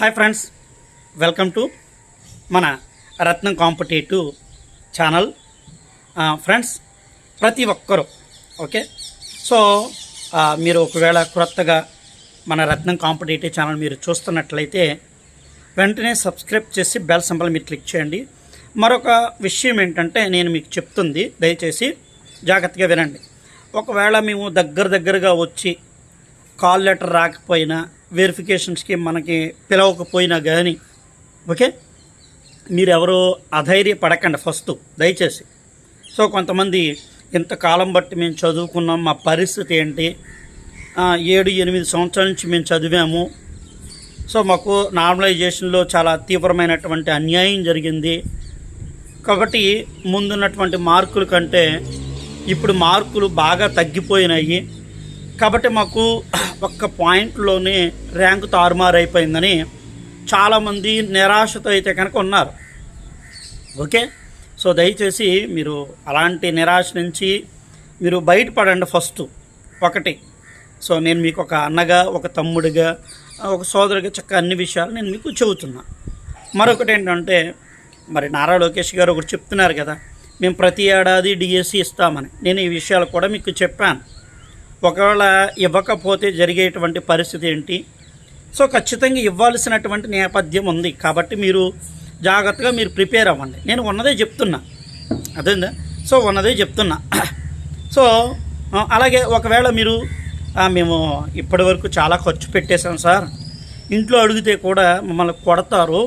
Hi friends welcome to మన రత్నం competitive channel. Friends ప్రతి ఒక్కరూ ఓకే సో మీరు ఒకవేళ క్రొత్తగా మన రత్నం కాంపిటేటివ్ ఛానల్ మీరు చూస్తున్నట్లయితే వెంటనే సబ్స్క్రైబ్ చేసి బెల్ సింబల్ మీరు క్లిక్ చేయండి. మరొక విషయం ఏంటంటే నేను మీకు చెప్తుంది దయచేసి జాగ్రత్తగా వినండి. ఒకవేళ మేము దగ్గర దగ్గరగా వచ్చి కాల్ లెటర్ రాకపోయినా వెరిఫికేషన్స్కి మనకి పిలవకపోయినా కానీ ఓకే? మీరెవరో అధైర్యపడకండి ఫస్ట్ దయచేసి. సో కొంతమంది ఇంతకాలం బట్టి మేము చదువుకున్నాం మా పరిస్థితి ఏంటి? ఏడు ఎనిమిది సంవత్సరాల నుంచి మేము చదివాము. సో మాకు నార్మలైజేషన్లో చాలా తీవ్రమైనటువంటి అన్యాయం జరిగింది. కాబట్టి ముందున్నటువంటి మార్కుల కంటే ఇప్పుడు మార్కులు బాగా తగ్గిపోయినాయి. కాబట్టి మాకు ఒక్క పాయింట్లోనే ర్యాంకు తారుమారైపోయిందని చాలామంది నిరాశతో అయితే కనుక ఉన్నారు. ఓకే? సో దయచేసి మీరు అలాంటి నిరాశ నుంచి మీరు బయటపడండి ఫస్ట్. ఒకటి. సో నేను మీకు ఒక అన్నగా ఒక తమ్ముడిగా ఒక సోదరుగా చక్కగా అన్ని విషయాలు నేను మీకు చెబుతున్నా. మరొకటి ఏంటంటే మరి నారా లోకేష్ గారు ఒకటి చెప్తున్నారు కదా మేము ప్రతి ఏడాది డిఎస్సి ఇస్తామని. నేను ఈ విషయాలు కూడా మీకు చెప్పాను. ఒకవేళ ఇవ్వకపోతే జరిగేటువంటి పరిస్థితి ఏంటి? సో ఖచ్చితంగా ఇవ్వాల్సినటువంటి నేపథ్యం ఉంది. కాబట్టి మీరు జాగ్రత్తగా మీరు ప్రిపేర్ అవ్వండి. నేను ఉన్నదే చెప్తున్నా. అదేందా సో ఉన్నదే చెప్తున్నా. సో అలాగే ఒకవేళ మీరు మేము ఇప్పటి వరకు చాలా ఖర్చు పెట్టేశాం సార్. ఇంట్లో అడిగితే కూడా మమ్మల్ని కొడతారు.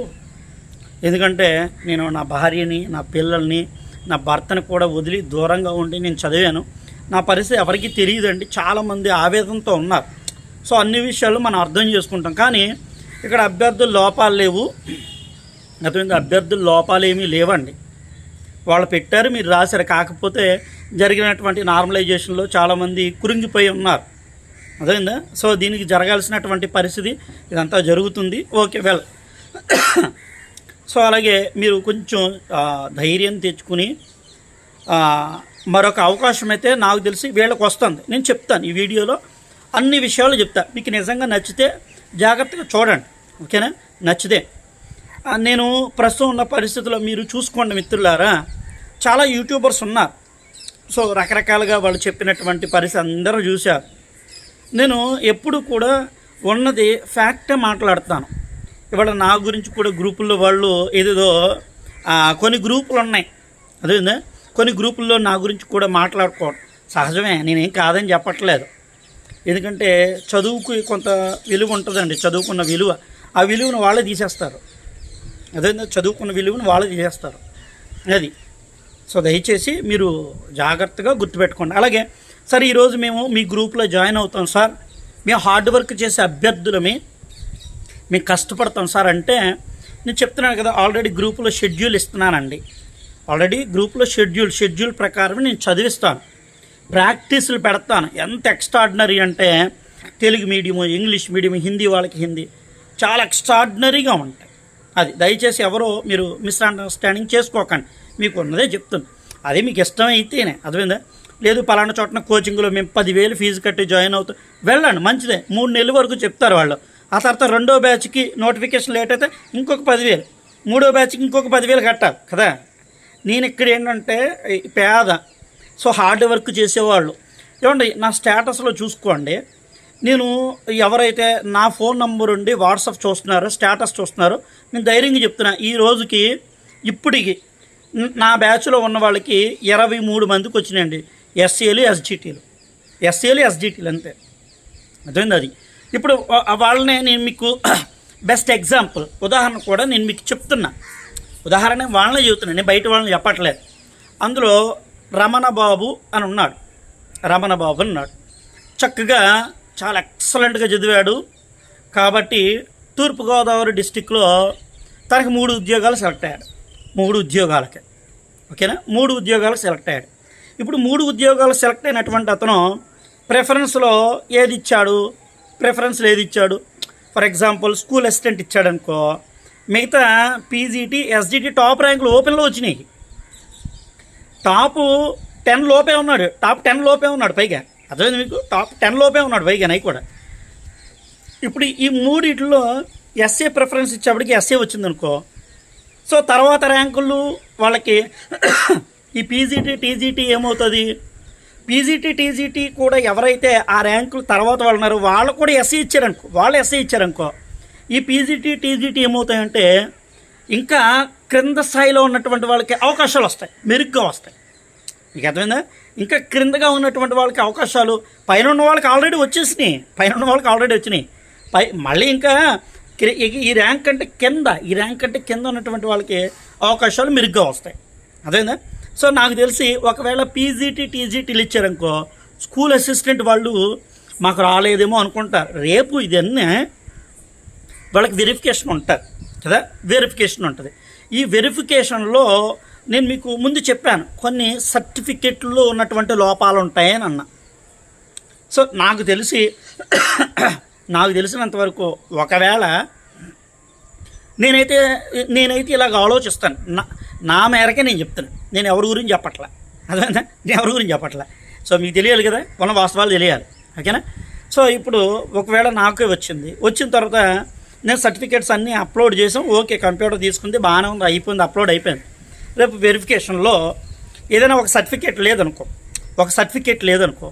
ఎందుకంటే నేను నా భార్యని నా పిల్లల్ని నా భర్తని కూడా వదిలి దూరంగా ఉండి నేను చదివాను. నా పరిస్థితి ఎవరికీ తెలియదండి. చాలామంది ఆవేదనతో ఉన్నారు. సో అన్ని విషయాలు మనం అర్థం చేసుకుంటాం. కానీ ఇక్కడ అభ్యర్థుల లోపాలు లేవు. అటువంటి అభ్యర్థుల లోపాలు ఏమీ లేవండి. వాళ్ళు పెట్టారు మీరు రాశారు. కాకపోతే జరిగినటువంటి నార్మలైజేషన్లో చాలామంది కురింగిపోయి ఉన్నారు. అదేందా సో దీనికి జరగాల్సినటువంటి పరిస్థితి ఇదంతా జరుగుతుంది. Okay well. సో అలాగే మీరు కొంచెం ధైర్యం తెచ్చుకుని మరొక అవకాశం అయితే నాకు తెలిసి వీళ్ళకి వస్తుంది. నేను చెప్తాను ఈ వీడియోలో అన్ని విషయాలు చెప్తా. మీకు నిజంగా నచ్చితే జాగ్రత్తగా చూడండి. ఓకేనా? నచ్చితే. నేను ప్రస్తుతం ఉన్న పరిస్థితుల్లో మీరు చూసుకోండి మిత్రులారా. చాలా యూట్యూబర్స్ ఉన్నారు. సో రకరకాలుగా వాళ్ళు చెప్పినటువంటి పరిస్థితి అందరూ చూశారు. నేను ఎప్పుడు కూడా ఉన్నది ఫ్యాక్టే మాట్లాడతాను. ఇవాళ నా గురించి కూడా గ్రూపుల్లో వాళ్ళు ఏదేదో కొన్ని గ్రూపులు ఉన్నాయి. అదేందా? కొన్ని గ్రూపుల్లో నా గురించి కూడా మాట్లాడుకోవడం సహజమే. నేనేం కాదని చెప్పట్లేదు. ఎందుకంటే చదువుకు కొంత విలువ ఉంటుందండి చదువుకున్న విలువ. ఆ విలువను వాళ్ళే తీసేస్తారు. అదే చదువుకున్న విలువను వాళ్ళే తీసేస్తారు. అది. సో దయచేసి మీరు జాగ్రత్తగా గుర్తుపెట్టుకోండి. అలాగే సార్ ఈరోజు మేము మీ గ్రూప్లో జాయిన్ అవుతాం సార్. మేము హార్డ్ వర్క్ చేసే అభ్యర్థులమే. మేము కష్టపడతాం సార్. అంటే నేను చెప్తున్నాను కదా ఆల్రెడీ గ్రూపులో షెడ్యూల్ ఇస్తున్నానండి. ఆల్రెడీ గ్రూప్లో షెడ్యూల్ షెడ్యూల్ ప్రకారం నేను చదివిస్తాను. ప్రాక్టీసులు పెడతాను. ఎంత ఎక్స్ట్రాడినరీ అంటే Telugu medium English medium Hindi వాళ్ళకి హిందీ చాలా ఎక్స్ట్రాడినరీగా ఉంటాయి. అది దయచేసి ఎవరో మీరు మిస్అండర్స్టాండింగ్ చేసుకోకండి. మీకు ఉన్నదే చెప్తుంది. అదే మీకు ఇష్టమైతేనే. అర్థమైందా? లేదు పలానా చోటన కోచింగ్లో మేము పదివేలు ఫీజు కట్టి జాయిన్ అవుతాం వెళ్ళండి. మంచిదే. మూడు నెలల వరకు చెప్తారు వాళ్ళు. ఆ తర్వాత రెండో బ్యాచ్కి నోటిఫికేషన్ లేట్ అయితే ఇంకొక పదివేలు. మూడో బ్యాచ్కి ఇంకొక పదివేలు కట్టాలి. కదా? నేను ఇక్కడ ఏంటంటే పేద సో హార్డ్ వర్క్ చేసేవాళ్ళు. ఏమండి నా స్టేటస్లో చూసుకోండి. నేను ఎవరైతే నా ఫోన్ నంబర్ ఉండి వాట్సాప్ చూస్తున్నారో స్టేటస్ చూస్తున్నారో నేను ధైర్యంగా చెప్తున్నా ఈ రోజుకి ఇప్పటికి నా బ్యాచ్లో ఉన్న వాళ్ళకి ఇరవై మూడు మందికి వచ్చినాయండి. ఎస్సీలు ఎస్జిటీలు. ఎస్సీలు ఎస్జిటీలు అంతే. అర్థమైంది అది? ఇప్పుడు వాళ్ళనే నేను మీకు బెస్ట్ ఎగ్జాంపుల్ ఉదాహరణ కూడా నేను మీకు చెప్తున్నా. ఉదాహరణ వాళ్ళని చెబుతున్నాను నేను బయట వాళ్ళని చెప్పట్లేదు. అందులో రమణ బాబు అని ఉన్నాడు. రమణ బాబు అని ఉన్నాడు. చక్కగా చాలా ఎక్సలెంట్గా చదివాడు. కాబట్టి తూర్పుగోదావరి డిస్టిక్లో తనకి మూడు ఉద్యోగాలు సెలెక్ట్ అయ్యాడు. మూడు ఉద్యోగాలకి. ఓకేనా? మూడు ఉద్యోగాలు సెలెక్ట్ అయ్యాడు. ఇప్పుడు మూడు ఉద్యోగాలు సెలెక్ట్ అయినటువంటి అతను ప్రిఫరెన్స్లో ఏది ఇచ్చాడు? ప్రిఫరెన్స్లో ఏది ఇచ్చాడు? ఫర్ ఎగ్జాంపుల్ స్కూల్ అసిస్టెంట్ ఇచ్చాడనుకో మిగతా పీజీటీ ఎస్జిటి టాప్ ర్యాంకులు ఓపెన్లో వచ్చినాయి. టాప్ టెన్ లోపే ఉన్నాడు. టాప్ టెన్ లోపే ఉన్నాడు పైగా. అర్థమైంది మీకు? టాప్ టెన్ లోపే ఉన్నాడు పైగా నై కూడా. ఇప్పుడు ఈ మూడిట్లో ఎస్ఏ ప్రిఫరెన్స్ ఇచ్చేప్పటికి ఎస్ఏ వచ్చిందనుకో సో తర్వాత ర్యాంకులు వాళ్ళకి ఈ పీజీటీ టీజీటీ ఏమవుతుంది? పీజీటీ టీజీటీ కూడా ఎవరైతే ఆ ర్యాంకులు తర్వాత వాళ్ళు ఉన్నారో వాళ్ళు కూడా ఎస్సీ ఇచ్చారనుకో వాళ్ళు ఎస్సీ ఇచ్చారనుకో ఈ పీజీటీ టీజీటీ ఏమవుతాయంటే ఇంకా క్రింద స్థాయిలో ఉన్నటువంటి వాళ్ళకి అవకాశాలు వస్తాయి మెరుగ్గా వస్తాయి. మీకు అర్థమైందా? ఇంకా క్రిందగా ఉన్నటువంటి వాళ్ళకి అవకాశాలు పైన ఉన్న వాళ్ళకి ఆల్రెడీ వచ్చేసినాయి పైన ఉన్న వాళ్ళకి ఆల్రెడీ వచ్చినాయి. పై మళ్ళీ ఇంకా ఈ- ర్యాంక్ అంటే కింద ఈ ర్యాంక్ అంటే కింద ఉన్నటువంటి వాళ్ళకి అవకాశాలు మెరుగ్గా వస్తాయి. అదేందా సో నాకు తెలిసి ఒకవేళ పీజీటీ టీజీటీలు ఇచ్చారనుకో స్కూల్ అసిస్టెంట్ వాళ్ళు మాకు రాలేదేమో అనుకుంటారు రేపు ఇదన్నీ వాళ్ళకి వెరిఫికేషన్ ఉంటుంది కదా? వెరిఫికేషన్ ఉంటుంది. ఈ వెరిఫికేషన్లో నేను మీకు ముందు చెప్పాను కొన్ని సర్టిఫికెట్లో ఉన్నటువంటి లోపాలు ఉంటాయని అన్న. సో నాకు తెలిసి నాకు తెలిసినంతవరకు ఒకవేళ నేనైతే నేనైతే ఇలాగ ఆలోచిస్తాను. నా నా మేరకే నేను చెప్తాను నేను ఎవరి గురించి చెప్పట్లే? అదేనా నేను ఎవరి గురించి చెప్పట్లే? సో మీకు తెలియాలి కదా? ఉన్న వాస్తవాలు తెలియాలి. ఓకేనా? సో ఇప్పుడు ఒకవేళ నాకే వచ్చింది వచ్చిన తర్వాత నేను సర్టిఫికేట్స్ అన్నీ అప్లోడ్ చేసాం. ఓకే కంప్యూటర్ తీసుకుంది బాగానే ఉంది అయిపోయింది అప్లోడ్ అయిపోయింది. రేపు వెరిఫికేషన్లో ఏదైనా ఒక సర్టిఫికేట్ లేదనుకో ఒక సర్టిఫికేట్ లేదనుకో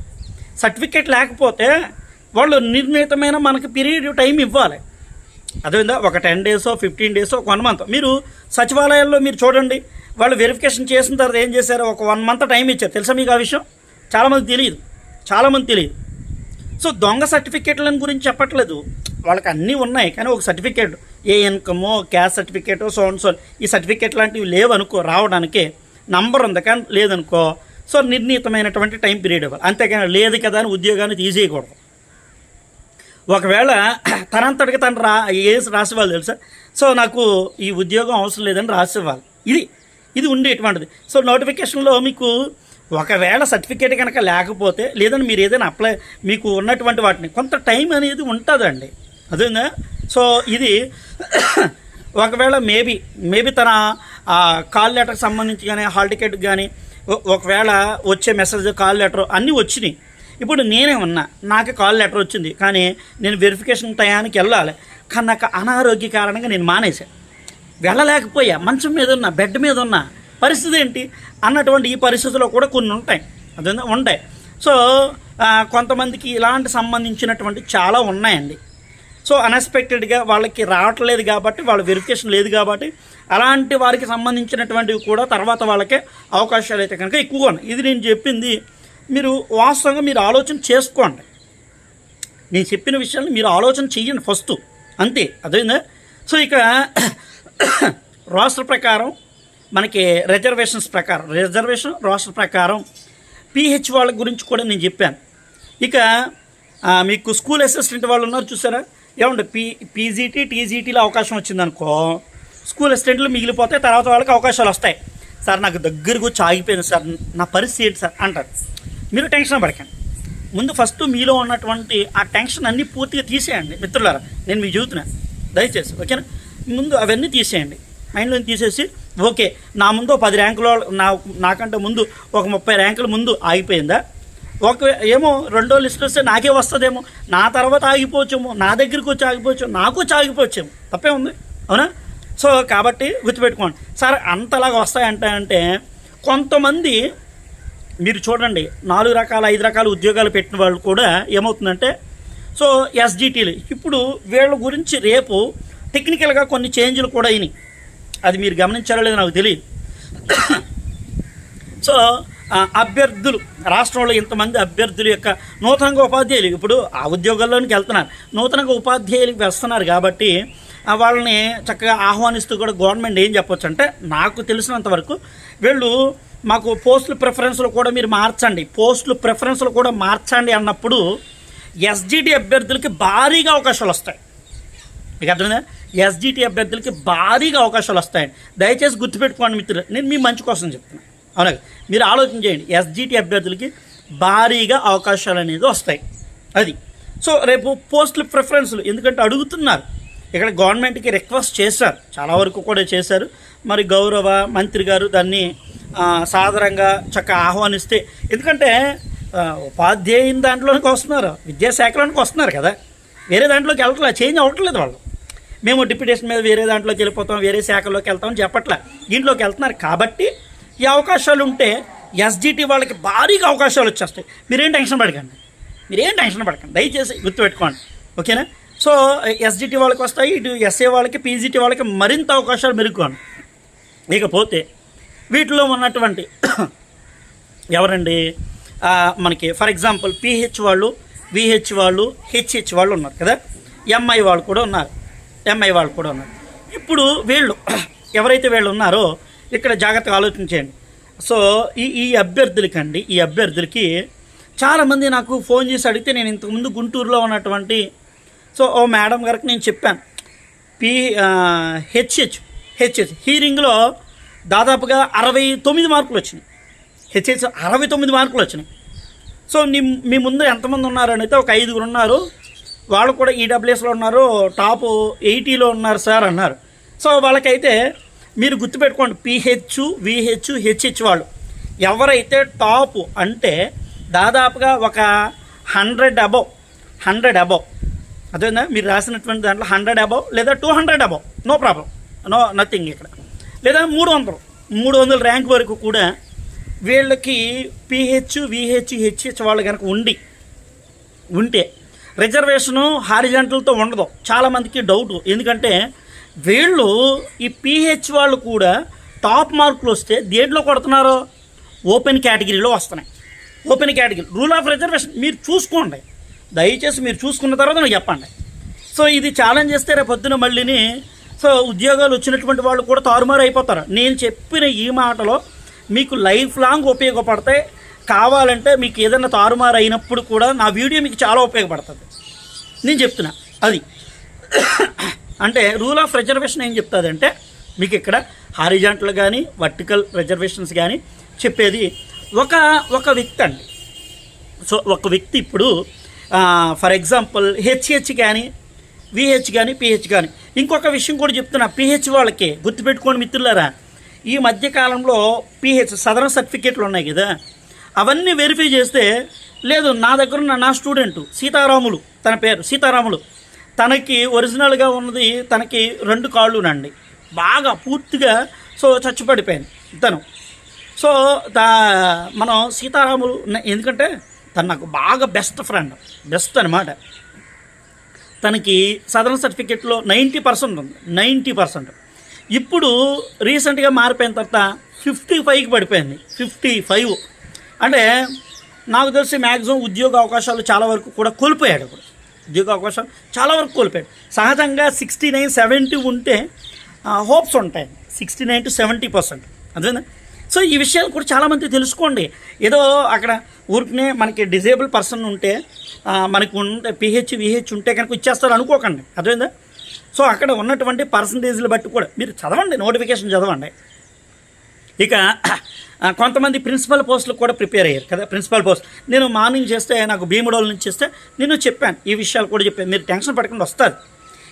సర్టిఫికేట్ లేకపోతే వాళ్ళు నిర్ణీతమైన మనకి పీరియడ్ టైం ఇవ్వాలి. అదేవిధంగా ఒక టెన్ డేసో ఫిఫ్టీన్ డేసో ఒక వన్ మంత్ మీరు సచివాలయాల్లో మీరు చూడండి వాళ్ళు వెరిఫికేషన్ చేసిన తర్వాత ఏం చేశారు? ఒక వన్ మంత్ టైం ఇచ్చారు. తెలుసా మీకు ఆ విషయం? చాలామంది తెలియదు. చాలామంది తెలియదు. సో దొంగ సర్టిఫికేట్లను గురించి చెప్పట్లేదు. వాళ్ళకి అన్నీ ఉన్నాయి కానీ ఒక సర్టిఫికేట్ ఏ ఇన్కమో క్యాస్ట్ సర్టిఫికేటో సో అండ్ సో ఈ సర్టిఫికేట్ లాంటివి లేవనుకో రావడానికి నంబర్ ఉంది కానీ లేదనుకో సో నిర్ణీతమైనటువంటి టైం పీరియడ్ ఇవ్వాలి. అంతేకాని లేదు కదా అని ఉద్యోగాన్ని తీసేయకూడదు. ఒకవేళ తనంతటికి తను రా ఏ రాసేవాళ్ళు తెలుసా? సో నాకు ఈ ఉద్యోగం అవసరం లేదని రాసేవాళ్ళు ఇది ఇది ఉండేటువంటిది. సో నోటిఫికేషన్లో మీకు ఒకవేళ సర్టిఫికేట్ కనుక లేకపోతే లేదని మీరు ఏదైనా అప్లై మీకు ఉన్నటువంటి వాటిని కొంత టైం అనేది ఉంటుందండి. అదేనా సో ఇది ఒకవేళ మేబీ మేబీ తన కాల్ లెటర్కి సంబంధించి కానీ హాల్ టికెట్ కానీ ఒకవేళ వచ్చే మెసేజ్ కాల్ లెటర్ అన్నీ వచ్చినాయి. ఇప్పుడు నేనే ఉన్నా నాకు కాల్ లెటర్ వచ్చింది కానీ నేను వెరిఫికేషన్ టయానికి వెళ్ళాలి. కానీ నాకు అనారోగ్య కారణంగా నేను మానేశాను వెళ్ళలేకపోయా మంచం మీద ఉన్నా బెడ్ మీద ఉన్నా. పరిస్థితి ఏంటి? అన్నటువంటి ఈ పరిస్థితుల్లో కూడా కొన్ని ఉంటాయి. అదే ఉంటాయి. సో కొంతమందికి ఇలాంటి సంబంధించినటువంటి చాలా ఉన్నాయండి. సో అన్ఎక్స్పెక్టెడ్గా వాళ్ళకి రావట్లేదు కాబట్టి వాళ్ళ వెరిఫికేషన్ లేదు కాబట్టి అలాంటి వారికి సంబంధించినటువంటివి కూడా తర్వాత వాళ్ళకే అవకాశాలు అయితే కనుక ఎక్కువగా ఉన్నాయి. ఇది నేను చెప్పింది మీరు వాస్తవంగా మీరు ఆలోచన చేసుకోండి. నేను చెప్పిన విషయాన్ని మీరు ఆలోచన చెయ్యండి ఫస్ట్ అంతే అదేందా సో ఇక రాష్ట్ర ప్రకారం మనకి రిజర్వేషన్స్ ప్రకారం రిజర్వేషన్ రాష్ట్ర ప్రకారం పిహెచ్ వాళ్ళ గురించి కూడా నేను చెప్పాను. ఇక మీకు స్కూల్ అసిస్టెంట్ వాళ్ళు ఉన్నారు చూసారా? ఏమంటే పీ పీజీటీ టీజీటీలో అవకాశం వచ్చిందనుకో స్కూల్ అసిస్టెంట్లు మిగిలిపోతే తర్వాత వాళ్ళకి అవకాశాలు వస్తాయి. సార్ నాకు దగ్గరకు వచ్చి ఆగిపోయింది సార్ నా పరిస్థితి ఏంటి సార్ అంటారు. మీరు టెన్షన్ పడకండి. ముందు ఫస్ట్ మీలో ఉన్నటువంటి ఆ టెన్షన్ అన్నీ పూర్తిగా తీసేయండి మిత్రులారా నేను మీకు చెబుతున్నా. దయచేసి ఓకేనా? ముందు అవన్నీ తీసేయండి. మైండ్లో తీసేసి ఓకే నా ముందు పది ర్యాంకులో నా నాకంటే ముందు ఒక ముప్పై ర్యాంకుల ముందు ఆగిపోయిందా? ఒక ఏమో రెండో లిస్ట్ వస్తే నాకే వస్తుందేమో. నా తర్వాత ఆగిపోవచ్చేమో. నా దగ్గరికి వచ్చి ఆగిపోవచ్చు. నాకు వచ్చి ఆగిపోవచ్చేమో. తప్పే ఉంది. అవునా? సో కాబట్టి గుర్తుపెట్టుకోండి. సార్ అంతలాగా వస్తాయంటే అంటే కొంతమంది మీరు చూడండి నాలుగు రకాల ఐదు రకాల ఉద్యోగాలు పెట్టిన వాళ్ళు కూడా ఏమవుతుందంటే సో ఎస్జిటీలు. ఇప్పుడు వీళ్ళ గురించి రేపు టెక్నికల్గా కొన్ని చేంజ్లు కూడా అయినాయి. అది మీరు గమనించారో లేదో నాకు తెలియదు. సో అభ్యర్థులు రాష్ట్రంలో ఇంతమంది అభ్యర్థుల యొక్క నూతనంగా ఉపాధ్యాయులు. ఇప్పుడు ఆ ఉద్యోగాల్లోనికి వెళ్తున్నారు. నూతనంగా ఉపాధ్యాయులకు వస్తున్నారు కాబట్టి వాళ్ళని చక్కగా ఆహ్వానిస్తూ కూడా గవర్నమెంట్ ఏం చెప్పొచ్చు అంటే నాకు తెలిసినంత వరకు వీళ్ళు మాకు పోస్టుల ప్రిఫరెన్స్లు కూడా మీరు మార్చండి. పోస్టులు ప్రిఫరెన్స్లు కూడా మార్చండి అన్నప్పుడు ఎస్జిటి అభ్యర్థులకి భారీగా అవకాశాలు వస్తాయి. మీకు అర్థమైందా? ఎస్జిటి అభ్యర్థులకి భారీగా అవకాశాలు వస్తాయి. దయచేసి గుర్తుపెట్టుకోండి మిత్రులు. నేను మీ మంచి కోసం చెప్తున్నాను అవునా? మీరు ఆలోచన చేయండి. ఎస్జిటి అభ్యర్థులకి భారీగా అవకాశాలు అనేది వస్తాయి. అది. సో రేపు పోస్టుల ప్రిఫరెన్స్లు ఎందుకంటే అడుగుతున్నారు. ఇక్కడ గవర్నమెంట్కి రిక్వెస్ట్ చేశారు. చాలా వరకు కూడా చేశారు. మరి గౌరవ మంత్రి గారు దాన్ని సాధారణంగా చక్కగా ఆహ్వానిస్తే ఎందుకంటే ఉపాధ్యాయుని దాంట్లోనికి వస్తున్నారు. విద్యాశాఖలోనికి వస్తున్నారు కదా. వేరే దాంట్లోకి వెళ్ళట్లే. చేంజ్ అవ్వట్లేదు వాళ్ళు. మేము డిప్యూటేషన్ మీద వేరే దాంట్లోకి వెళ్ళిపోతాం వేరే శాఖలోకి వెళ్తాం చెప్పట్లే. దీంట్లోకి వెళ్తున్నారు. కాబట్టి ఈ అవకాశాలు ఉంటే ఎస్జిటి వాళ్ళకి భారీగా అవకాశాలు వచ్చేస్తాయి. మీరేం టెన్షన్ పడకండి. మీరేం టెన్షన్ పడకండి. దయచేసి గుర్తుపెట్టుకోండి. ఓకేనా? సో ఎస్జిటి వాళ్ళకి వస్తాయి ఇటు ఎస్ఏ వాళ్ళకి పీజీటీ వాళ్ళకి మరింత అవకాశాలు మెరుగుకోండి. ఇకపోతే వీటిలో ఉన్నటువంటి ఎవరండి? మనకి ఫర్ ఎగ్జాంపుల్ పిహెచ్ వాళ్ళు విహెచ్ వాళ్ళు హెచ్హెచ్ వాళ్ళు ఉన్నారు కదా? ఎంఐ వాళ్ళు కూడా ఉన్నారు. ఎంఐ వాళ్ళు కూడా ఉన్నారు. ఇప్పుడు వీళ్ళు ఎవరైతే వీళ్ళు ఉన్నారో ఇక్కడ జాగ్రత్తగా ఆలోచించండి సో ఈ ఈ అభ్యర్థులకండి ఈ అభ్యర్థులకి చాలామంది నాకు ఫోన్ చేసి అడిగితే నేను ఇంతకుముందు గుంటూరులో ఉన్నటువంటి సో ఓ మేడం గారికి నేను చెప్పాను. పి హెచ్హెచ్ హెచ్హెచ్ హీరింగ్లో దాదాపుగా అరవై తొమ్మిది మార్కులు వచ్చినాయి. హెచ్హెచ్ అరవై తొమ్మిది మార్కులు వచ్చినాయి. సో నీ మీ ముందు ఎంతమంది ఉన్నారు అయితే ఒక ఐదుగురు ఉన్నారు. వాళ్ళు కూడా ఈడబ్ల్యూఎస్లో ఉన్నారు టాప్ ఎయిటీలో ఉన్నారు సార్ అన్నారు. సో వాళ్ళకైతే మీరు గుర్తుపెట్టుకోండి పిహెచ్ విహెచ్ హెచ్హెచ్ వాళ్ళు. ఎవరైతే టాప్ అంటే దాదాపుగా ఒక హండ్రెడ్ అబవ్ హండ్రెడ్ అబవ్. అదేనా మీరు రాసినటువంటి దాంట్లో హండ్రెడ్ అబవ్ లేదా two hundred above. No problem. No nothing ఇక్కడ. లేదా మూడు వందలు. మూడు వందల ర్యాంక్ వరకు కూడా వీళ్ళకి పిహెచ్ విహెచ్ హెచ్హెచ్ వాళ్ళు కనుక ఉండి ఉంటే రిజర్వేషను హారిజెంటల్తో ఉండదు. చాలామందికి డౌట్. ఎందుకంటే వీళ్ళు ఈ పిహెచ్ వాళ్ళు కూడా టాప్ మార్కులు వస్తే దేంట్లో కొడుతున్నారో? ఓపెన్ కేటగిరీలో వస్తున్నాయి. Open category. Rule of reservation. మీరు చూసుకోండి. దయచేసి మీరు చూసుకున్న తర్వాత నాకు చెప్పండి. సో ఇది ఛాలెంజ్ చేస్తే రేపు పొద్దున మళ్ళీని సో ఉద్యోగాలు వచ్చినటువంటి వాళ్ళు కూడా తారుమారు అయిపోతారు. నేను చెప్పిన ఈ మాటలో మీకు లైఫ్ లాంగ్ ఉపయోగపడతాయి. కావాలంటే మీకు ఏదైనా తారుమారు అయినప్పుడు కూడా నా వీడియో మీకు చాలా ఉపయోగపడుతుంది. నేను చెప్తున్నా. అది. అంటే రూల్ ఆఫ్ రిజర్వేషన్ ఏం చెప్తుందంటే మీకు ఇక్కడ హారిజాంటల్ కానీ వర్టికల్ రిజర్వేషన్స్ కానీ చెప్పేది ఒక ఒక వ్యక్తి అండి. సో ఒక వ్యక్తి ఇప్పుడు ఫర్ ఎగ్జాంపుల్ హెచ్హెచ్ కానీ విహెచ్ కానీ పిహెచ్ కానీ ఇంకొక విషయం కూడా చెప్తున్నా పిహెచ్ వాళ్ళకి గుర్తుపెట్టుకోండి మిత్రులారా. ఈ మధ్యకాలంలో పిహెచ్ సదరన్ సర్టిఫికేట్లు ఉన్నాయి కదా. అవన్నీ వెరిఫై చేస్తే లేదు నా దగ్గర ఉన్న నా స్టూడెంట్ సీతారాములు తన పేరు సీతారాములు తనకి ఒరిజినల్గా ఉన్నది తనకి రెండు కాళ్ళునండి. బాగా పూర్తిగా సో చచ్చిపడిపోయింది తను. సో దా మనం సీతారాములు ఎందుకంటే తను నాకు బాగా బెస్ట్ ఫ్రెండ్ బెస్ట్ అనమాట తనకి సదరన్ సర్టిఫికెట్లో నైంటీ పర్సెంట్ ఉంది నైంటీ పర్సెంట్ ఇప్పుడు రీసెంట్గా మారిపోయిన తర్వాత ఫిఫ్టీ ఫైవ్కి పడిపోయింది ఫిఫ్టీ ఫైవ్ అంటే నాకు తెలిసి మ్యాక్సిమం ఉద్యోగ అవకాశాలు చాలా వరకు కూడా కోల్పోయాడు ఇప్పుడు. ఉద్యోగ అవకాశాలు చాలా వరకు కోల్పోయాడు. సహజంగా సిక్స్టీ నైన్ సెవెంటీ ఉంటే హోప్స్ ఉంటాయి. Sixty nine to seventy percent అదేనా సో ఈ విషయాలు కూడా చాలామంది తెలుసుకోండి. ఏదో అక్కడ ఊరికనే మనకి డిజేబుల్ పర్సన్ ఉంటే మనకు ఉంటే పిహెచ్ విహెచ్ ఉంటే కనుక ఇచ్చేస్తారు అనుకోకండి. అదేందా సో అక్కడ ఉన్నటువంటి పర్సంటేజ్లు బట్టి కూడా మీరు చదవండి నోటిఫికేషన్ చదవండి. ఇక కొంతమంది ప్రిన్సిపల్ పోస్టులకు కూడా ప్రిపేర్ అయ్యారు కదా ప్రిన్సిపల్ పోస్ట్. నేను మార్నింగ్ చేస్తే నాకు భీముడోల నుంచి చేస్తే నేను చెప్పాను ఈ విషయాలు కూడా చెప్పాను. మీరు టెన్షన్ పడకుండా వస్తారు.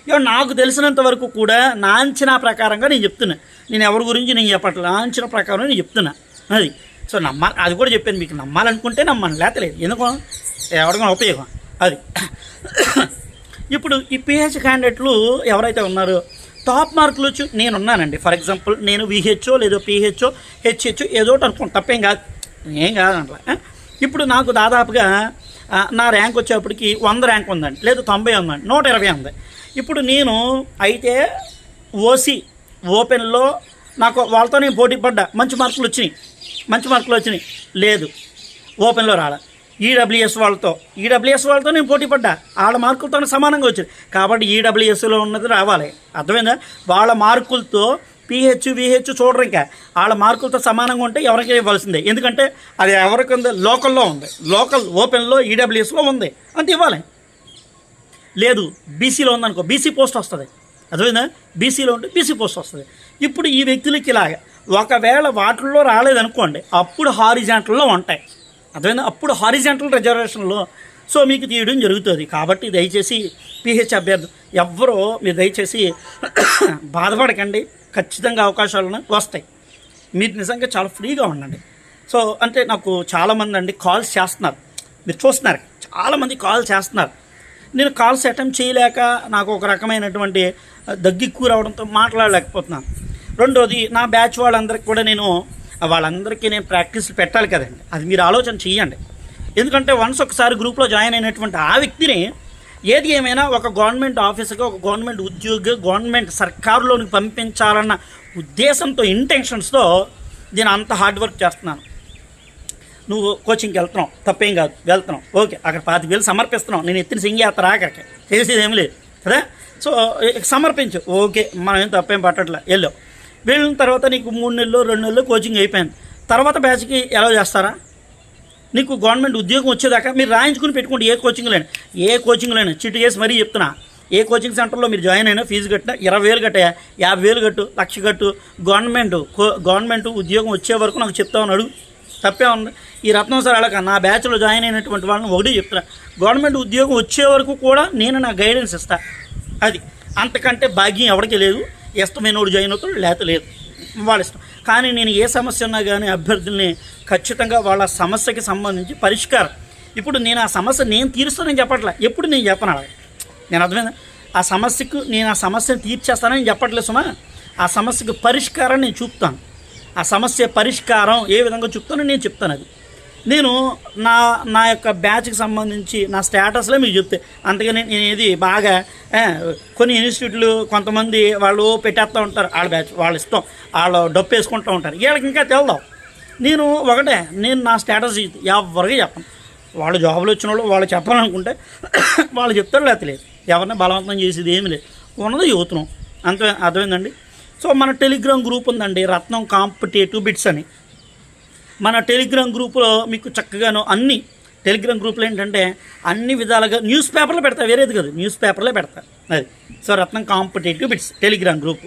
ఇక నాకు తెలిసినంత వరకు కూడా నా అంచనా ప్రకారంగా నేను చెప్తున్నా. నేను ఎవరి గురించి నేను చెప్పట్లేదు. నా అంచనా ప్రకారం నేను చెప్తున్నా. అది. సో నమ్మాలి అది కూడా చెప్పాను. మీకు నమ్మాలనుకుంటే నమ్మను లేతలేదు. ఎందుకు? ఎవరికైనా ఉపయోగం. అది. ఇప్పుడు ఈ పిహెచ్ క్యాండిడేట్లు ఎవరైతే ఉన్నారో టాప్ మార్కులు వచ్చి నేను ఉన్నానండి ఫర్ ఎగ్జాంపుల్ నేను విహెచ్ఓ లేదో పిహెచ్ఓ హెచ్హెచ్ ఏదో ఒకటి అనుకోండి తప్పేం కాదు. ఏం కాదు ఇప్పుడు నాకు దాదాపుగా నా ర్యాంక్ వచ్చేప్పటికి వంద ర్యాంక్ ఉందండి. లేదు తొంభై ఉందండి. నూట ఇరవై ఉంది. ఇప్పుడు నేను అయితే ఓసీ ఓపెన్లో నాకు వాళ్ళతో నేను పోటీ పడ్డా మంచి మార్కులు వచ్చినాయి. మంచి మార్కులు వచ్చినాయి. లేదు. ఓపెన్లో రాలే. ఈడబ్ల్యూఎస్ వాళ్ళతో. ఈడబ్ల్యూఎస్ వాళ్ళతో నేను పోటీ పడ్డా. వాళ్ళ మార్కులతో సమానంగా వచ్చింది. కాబట్టి ఈడబ్ల్యూఎస్లో ఉన్నది రావాలి. అర్థమైందా? వాళ్ళ మార్కులతో పిహెచ్ విహెచ్ చూడరు ఇంకా. వాళ్ళ మార్కులతో సమానంగా ఉంటే ఎవరికి ఇవ్వాల్సిందే. ఎందుకంటే అది ఎవరికి ఉంది? లోకల్లో ఉంది. లోకల్ ఓపెన్లో ఈడబ్ల్యూఎస్లో ఉంది. అంత ఇవ్వాలి. లేదు బీసీలో ఉందనుకో. బీసీ పోస్ట్ వస్తుంది. అర్థమైందా? బీసీలో ఉంటే బీసీ పోస్ట్ వస్తుంది. ఇప్పుడు ఈ వ్యక్తులకి ఇలాగ. ఒకవేళ వాటిల్లో రాలేదనుకోండి అప్పుడు హారిజాంటల్లో ఉంటాయి. అర్థమైంది? అప్పుడు హారిజెంటల్ రిజర్వేషన్లో సో మీకు తీయడం జరుగుతుంది. కాబట్టి దయచేసి పిహెచ్ అభ్యర్థి ఎవ్వరూ మీరు దయచేసి బాధపడకండి. ఖచ్చితంగా అవకాశాలను వస్తాయి. మీరు నిజంగా చాలా ఫ్రీగా ఉండండి. సో అంటే నాకు చాలామంది అండి కాల్స్ చేస్తున్నారు. మీరు చూస్తున్నారు. చాలామంది కాల్ చేస్తున్నారు. నేను కాల్స్ అటెంప్ట్ చేయలేక నాకు ఒక రకమైనటువంటి దగ్గిక్కు రావడంతో మాట్లాడలేకపోతున్నాను. రెండోది నా బ్యాచ్ వాళ్ళందరికీ కూడా నేను వాళ్ళందరికీ నేను ప్రాక్టీస్ పెట్టాలి కదండి. అది మీరు ఆలోచన చెయ్యండి. ఎందుకంటే వన్స్ ఒకసారి గ్రూప్లో జాయిన్ అయినటువంటి ఆ వ్యక్తిని ఏది ఏమైనా ఒక గవర్నమెంట్ ఆఫీసర్గా ఒక గవర్నమెంట్ ఉద్యోగి గవర్నమెంట్ సర్కారులోనికి పంపించాలన్న ఉద్దేశంతో ఇంటెన్షన్స్తో నేను అంత హార్డ్ వర్క్ చేస్తున్నాను. నువ్వు కోచింగ్కి వెళ్తున్నావు తప్పేం కాదు వెళ్తున్నావు. ఓకే అక్కడ పాతి వేలు సమర్పిస్తున్నావు. నేను ఎత్తిన సింగేస్తారు అక్కడికి. చేసేది ఏం లేదు కదా? సో ఇక సమర్పించు. ఓకే మనం ఏం తప్పేం పట్టట్లే. వెళ్ళావు వెళ్ళిన తర్వాత నీకు మూడు నెలలు రెండు నెలలు కోచింగ్ అయిపోయింది. తర్వాత బ్యాచ్కి ఎలా చేస్తారా? నీకు గవర్నమెంట్ ఉద్యోగం వచ్చేదాకా మీరు రాయించుకుని పెట్టుకోండి ఏ కోచింగ్ లేని. ఏ కోచింగ్ లేని. చిట్టు చేసి మరీ చెప్తున్నా. ఏ కోచింగ్ సెంటర్లో మీరు జాయిన్ అయినా ఫీజు కట్టినా ఇరవై వేలు కట్టాయా? యాభై వేలు కట్టు లక్ష కట్టు. గవర్నమెంట్ కో- గవర్నమెంట్ ఉద్యోగం వచ్చే వరకు నాకు చెప్తా ఉన్నాడు తప్పే ఉంది. ఈ రత్నం సార్ అలాగ నా బ్యాచ్లో జాయిన్ అయినటువంటి వాళ్ళని ఒకటి చెప్తున్నా. గవర్నమెంట్ ఉద్యోగం వచ్చే వరకు కూడా నేను నా గైడెన్స్ ఇస్తా. అది. అంతకంటే భాగ్యం ఎవరికి లేదు. ఇష్టమైనోడు జాయిన్ అవుతాడు లేత లేదు. వాళ్ళ ఇష్టం కానీ నేను ఏ సమస్య ఉన్నా కానీ అభ్యర్థుల్ని ఖచ్చితంగా వాళ్ళ సమస్యకి సంబంధించి పరిష్కారం. ఇప్పుడు నేను ఆ సమస్య నేను తీరుస్తానని చెప్పట్లే. ఎప్పుడు నేను చెప్పను అలాగే? నేను అర్థమైందా? ఆ సమస్యకు నేను ఆ సమస్యను తీర్చేస్తానని చెప్పట్లేదు సుమా. ఆ సమస్యకు పరిష్కారం నేను చూపుతాను. ఆ సమస్య పరిష్కారం ఏ విధంగా చెప్తానో నేను చెప్తాను అది. నేను నా నా యొక్క బ్యాచ్కి సంబంధించి నా స్టేటస్లో మీకు చెప్తే. అందుకని నేను ఇది బాగా కొన్ని ఇన్స్టిట్యూట్లు కొంతమంది వాళ్ళు పెట్టేస్తూ ఉంటారు. వాళ్ళ బ్యాచ్ వాళ్ళ ఇష్టం. వాళ్ళు డప్పు వేసుకుంటూ ఉంటారు. వీళ్ళకి ఇంకా తెలదాం. నేను ఒకటే నేను నా స్టేటస్ ఎవరికి చెప్పను. వాళ్ళు జాబులు వచ్చిన వాళ్ళు వాళ్ళు చెప్పాలనుకుంటే వాళ్ళు చెప్తారు లేకపోతే లేదు ఎవరిని బలవంతం చేసేది ఏమి లేదు. ఉన్నది యువతనం. అంతే అర్థమైందండి? సో మన టెలిగ్రామ్ గ్రూప్ ఉందండి. రత్నం కాంపిటేటివ్ బిట్స్ అని. మన టెలిగ్రామ్ గ్రూపులో మీకు చక్కగాను అన్ని టెలిగ్రామ్ గ్రూప్లో ఏంటంటే అన్ని విధాలుగా న్యూస్ పేపర్లో పెడతా వేరేది కాదు న్యూస్ పేపర్లో పెడతా. అది. So Ratnam competitive bits Telegram group.